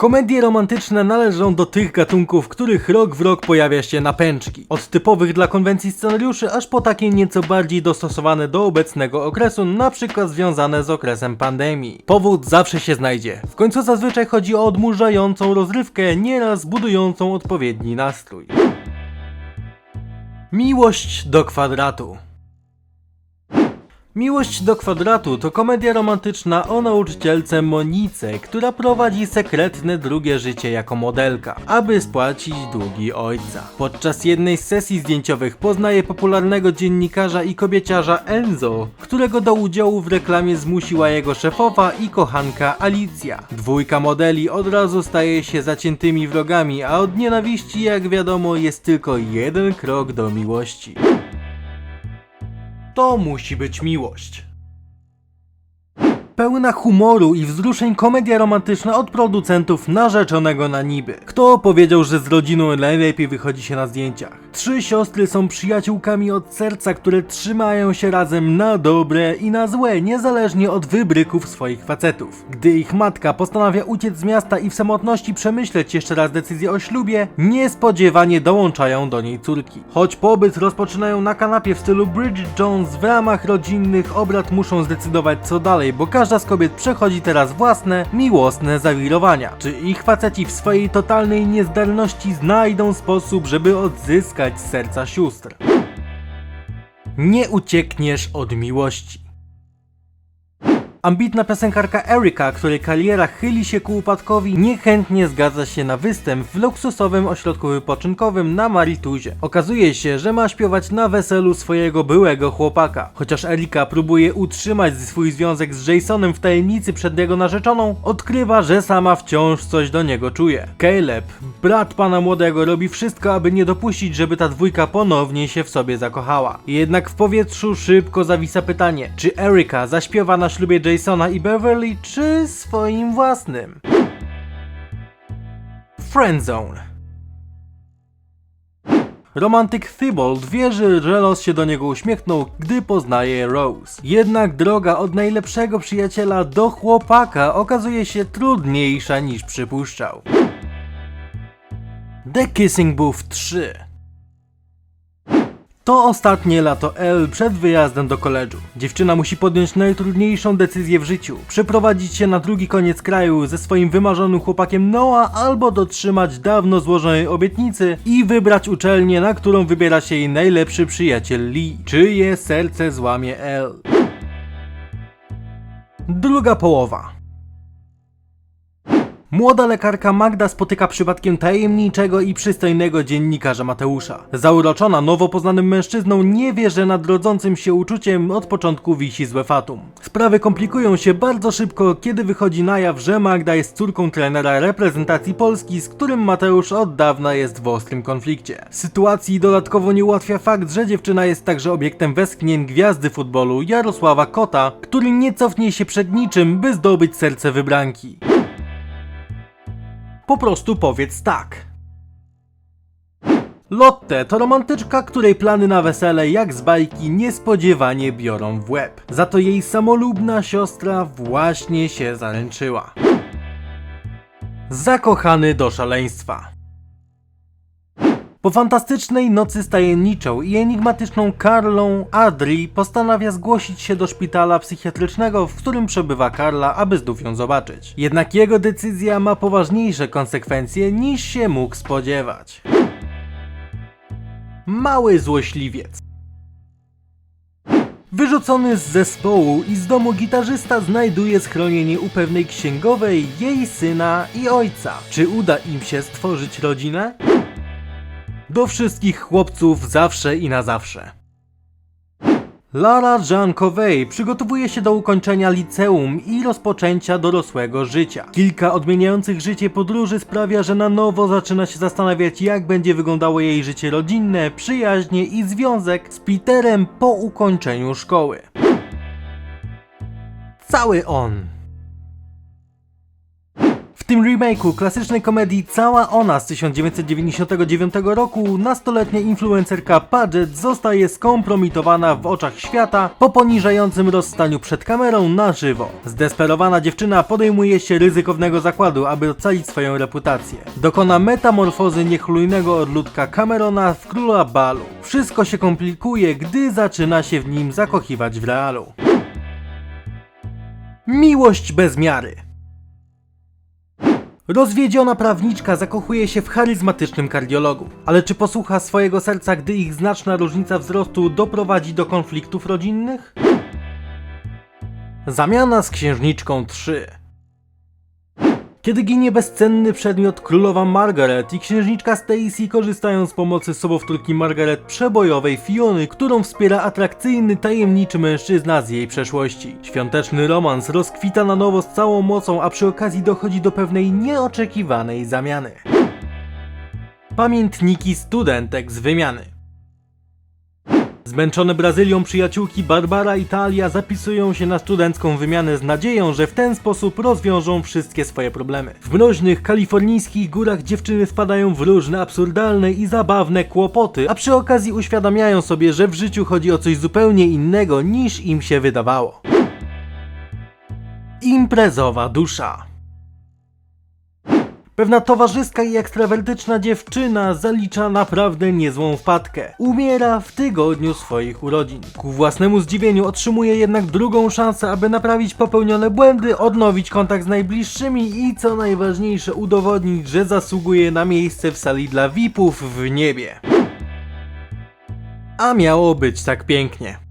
Komedie romantyczne należą do tych gatunków, których rok w rok pojawia się napęczki. Od typowych dla konwencji scenariuszy, aż po takie nieco bardziej dostosowane do obecnego okresu, na przykład związane z okresem pandemii. Powód zawsze się znajdzie. W końcu zazwyczaj chodzi o odmurzającą rozrywkę, nieraz budującą odpowiedni nastrój. Miłość do kwadratu. Miłość do kwadratu to komedia romantyczna o nauczycielce Monice, która prowadzi sekretne drugie życie jako modelka, aby spłacić długi ojca. Podczas jednej z sesji zdjęciowych poznaje popularnego dziennikarza i kobieciarza Enzo, którego do udziału w reklamie zmusiła jego szefowa i kochanka Alicja. Dwójka modeli od razu staje się zaciętymi wrogami, a od nienawiści, jak wiadomo, jest tylko jeden krok do miłości. To musi być miłość. Pełna humoru i wzruszeń komedia romantyczna od producentów narzeczonego na niby. Kto powiedział, że z rodziną najlepiej wychodzi się na zdjęciach? Trzy siostry są przyjaciółkami od serca, które trzymają się razem na dobre i na złe, niezależnie od wybryków swoich facetów. Gdy ich matka postanawia uciec z miasta i w samotności przemyśleć jeszcze raz decyzję o ślubie, niespodziewanie dołączają do niej córki. Choć pobyt rozpoczynają na kanapie w stylu Bridget Jones, w ramach rodzinnych obrad muszą zdecydować co dalej, bo każda z kobiet przechodzi teraz własne, miłosne zawirowania. Czy ich faceci w swojej totalnej niezdarności znajdą sposób, żeby odzyskać serca sióstr? Nie uciekniesz od miłości. Ambitna piosenkarka Erika, której kariera chyli się ku upadkowi, niechętnie zgadza się na występ w luksusowym ośrodku wypoczynkowym na Marituzie. Okazuje się, że ma śpiewać na weselu swojego byłego chłopaka. Chociaż Erika próbuje utrzymać swój związek z Jasonem w tajemnicy przed jego narzeczoną, odkrywa, że sama wciąż coś do niego czuje. Caleb, brat pana młodego, robi wszystko, aby nie dopuścić, żeby ta dwójka ponownie się w sobie zakochała. Jednak w powietrzu szybko zawisa pytanie, czy Erika zaśpiewa na ślubie i Beverly, czy swoim własnym? Friendzone. Romantyk Thibault wierzy, że los się do niego uśmiechnął, gdy poznaje Rose. Jednak droga od najlepszego przyjaciela do chłopaka okazuje się trudniejsza niż przypuszczał. The Kissing Booth 3 to ostatnie lato L przed wyjazdem do koledżu. Dziewczyna musi podjąć najtrudniejszą decyzję w życiu. Przeprowadzić się na drugi koniec kraju ze swoim wymarzonym chłopakiem Noah albo dotrzymać dawno złożonej obietnicy i wybrać uczelnię, na którą wybiera się jej najlepszy przyjaciel Lee. Czyje serce złamie L? Druga połowa. Młoda lekarka Magda spotyka przypadkiem tajemniczego i przystojnego dziennikarza Mateusza. Zauroczona nowo poznanym mężczyzną nie wie, że nad rodzącym się uczuciem od początku wisi złe fatum. Sprawy komplikują się bardzo szybko, kiedy wychodzi na jaw, że Magda jest córką trenera reprezentacji Polski, z którym Mateusz od dawna jest w ostrym konflikcie. Sytuacji dodatkowo nie ułatwia fakt, że dziewczyna jest także obiektem westchnień gwiazdy futbolu Jarosława Kota, który nie cofnie się przed niczym, by zdobyć serce wybranki. Po prostu powiedz tak. Lotte to romantyczka, której plany na wesele jak z bajki niespodziewanie biorą w łeb. Za to jej samolubna siostra właśnie się zaręczyła. Zakochany do szaleństwa. Po fantastycznej nocy z tajemniczą i enigmatyczną Karlą, Adri postanawia zgłosić się do szpitala psychiatrycznego, w którym przebywa Karla, aby znów ją zobaczyć. Jednak jego decyzja ma poważniejsze konsekwencje niż się mógł spodziewać. Mały złośliwiec. Wyrzucony z zespołu i z domu gitarzysta znajduje schronienie u pewnej księgowej, jej syna i ojca. Czy uda im się stworzyć rodzinę? Do wszystkich chłopców zawsze i na zawsze. Lara Jean Covey przygotowuje się do ukończenia liceum i rozpoczęcia dorosłego życia. Kilka odmieniających życie podróży sprawia, że na nowo zaczyna się zastanawiać, jak będzie wyglądało jej życie rodzinne, przyjaźnie i związek z Peterem po ukończeniu szkoły. Cały on. Tym remake'u klasycznej komedii Cała Ona z 1999 roku nastoletnia influencerka Paget zostaje skompromitowana w oczach świata po poniżającym rozstaniu przed kamerą na żywo. Zdesperowana dziewczyna podejmuje się ryzykownego zakładu, aby ocalić swoją reputację. Dokona metamorfozy niechlujnego odludka Camerona w króla balu. Wszystko się komplikuje, gdy zaczyna się w nim zakochiwać w realu. Miłość bez miary. Rozwiedziona prawniczka zakochuje się w charyzmatycznym kardiologu. Ale czy posłucha swojego serca, gdy ich znaczna różnica wzrostu doprowadzi do konfliktów rodzinnych? Zamiana z księżniczką 3 kiedy ginie bezcenny przedmiot królowa Margaret i księżniczka Stacy korzystają z pomocy sobowtórki Margaret przebojowej Fiony, którą wspiera atrakcyjny, tajemniczy mężczyzna z jej przeszłości. Świąteczny romans rozkwita na nowo z całą mocą, a przy okazji dochodzi do pewnej nieoczekiwanej zamiany. Pamiętniki studentek z wymiany. Zmęczone Brazylią przyjaciółki Barbara i Talia zapisują się na studencką wymianę z nadzieją, że w ten sposób rozwiążą wszystkie swoje problemy. W mroźnych kalifornijskich górach dziewczyny wpadają w różne absurdalne i zabawne kłopoty, a przy okazji uświadamiają sobie, że w życiu chodzi o coś zupełnie innego niż im się wydawało. Imprezowa dusza. Pewna towarzyska i ekstrawertyczna dziewczyna zalicza naprawdę niezłą wpadkę. Umiera w tygodniu swoich urodzin. Ku własnemu zdziwieniu otrzymuje jednak drugą szansę, aby naprawić popełnione błędy, odnowić kontakt z najbliższymi i co najważniejsze udowodnić, że zasługuje na miejsce w sali dla VIP-ów w niebie. A miało być tak pięknie.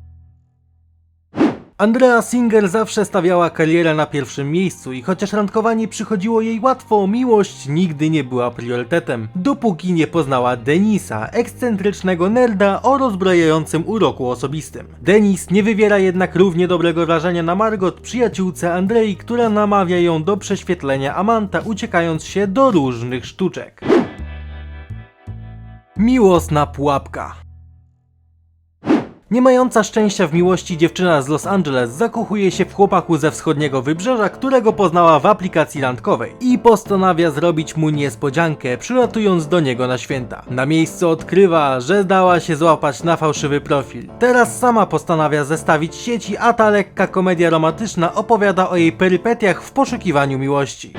Andrea Singer zawsze stawiała karierę na pierwszym miejscu i chociaż randkowanie przychodziło jej łatwo, miłość nigdy nie była priorytetem, dopóki nie poznała Denisa, ekscentrycznego nerda o rozbrajającym uroku osobistym. Denis nie wywiera jednak równie dobrego wrażenia na Margot, przyjaciółce Andrei, która namawia ją do prześwietlenia Amanta, uciekając się do różnych sztuczek. Miłosna pułapka. Nie mająca szczęścia w miłości dziewczyna z Los Angeles zakochuje się w chłopaku ze wschodniego wybrzeża, którego poznała w aplikacji randkowej i postanawia zrobić mu niespodziankę, przylatując do niego na święta. Na miejscu odkrywa, że dała się złapać na fałszywy profil. Teraz sama postanawia zestawić sieci, a ta lekka komedia romantyczna opowiada o jej perypetiach w poszukiwaniu miłości.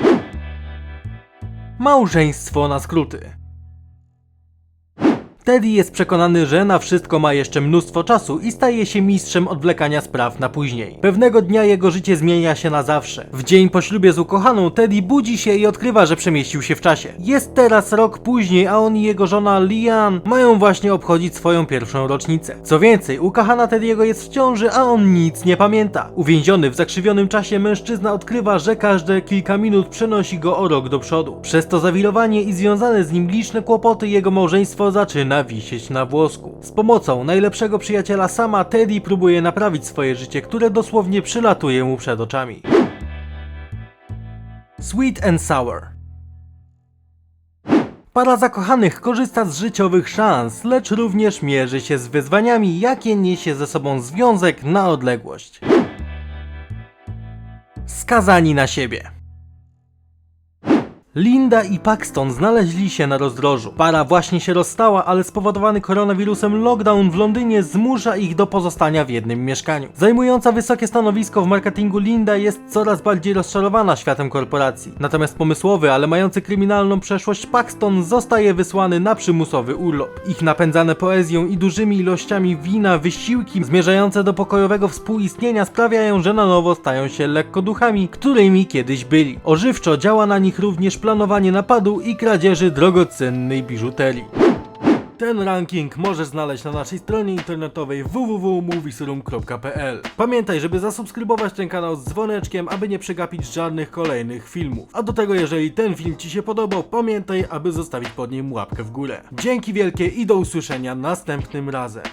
Małżeństwo na skróty. Teddy jest przekonany, że na wszystko ma jeszcze mnóstwo czasu i staje się mistrzem odwlekania spraw na później. Pewnego dnia jego życie zmienia się na zawsze. W dzień po ślubie z ukochaną Teddy budzi się i odkrywa, że przemieścił się w czasie. Jest teraz rok później, a on i jego żona Lian mają właśnie obchodzić swoją pierwszą rocznicę. Co więcej, ukochana Teddy'ego jest w ciąży, a on nic nie pamięta. Uwięziony w zakrzywionym czasie mężczyzna odkrywa, że każde kilka minut przenosi go o rok do przodu. Przez to zawirowanie i związane z nim liczne kłopoty jego małżeństwo zaczyna wisieć na włosku. Z pomocą najlepszego przyjaciela sama Teddy próbuje naprawić swoje życie, które dosłownie przylatuje mu przed oczami. Sweet and Sour Para zakochanych korzysta z życiowych szans, lecz również mierzy się z wyzwaniami, jakie niesie ze sobą związek na odległość. Skazani na siebie. Linda i Paxton znaleźli się na rozdrożu. Para właśnie się rozstała, ale spowodowany koronawirusem lockdown w Londynie zmusza ich do pozostania w jednym mieszkaniu. Zajmująca wysokie stanowisko w marketingu Linda jest coraz bardziej rozczarowana światem korporacji. Natomiast pomysłowy, ale mający kryminalną przeszłość Paxton zostaje wysłany na przymusowy urlop. Ich napędzane poezją i dużymi ilościami wina wysiłki zmierzające do pokojowego współistnienia sprawiają, że na nowo stają się lekkoduchami, którymi kiedyś byli. Ożywczo działa na nich również planowanie napadu i kradzieży drogocennej biżuterii. Ten ranking możesz znaleźć na naszej stronie internetowej www.moviesroom.pl Pamiętaj, żeby zasubskrybować ten kanał z dzwoneczkiem, aby nie przegapić żadnych kolejnych filmów. A do tego, jeżeli ten film Ci się podobał, pamiętaj, aby zostawić pod nim łapkę w górę. Dzięki wielkie i do usłyszenia następnym razem.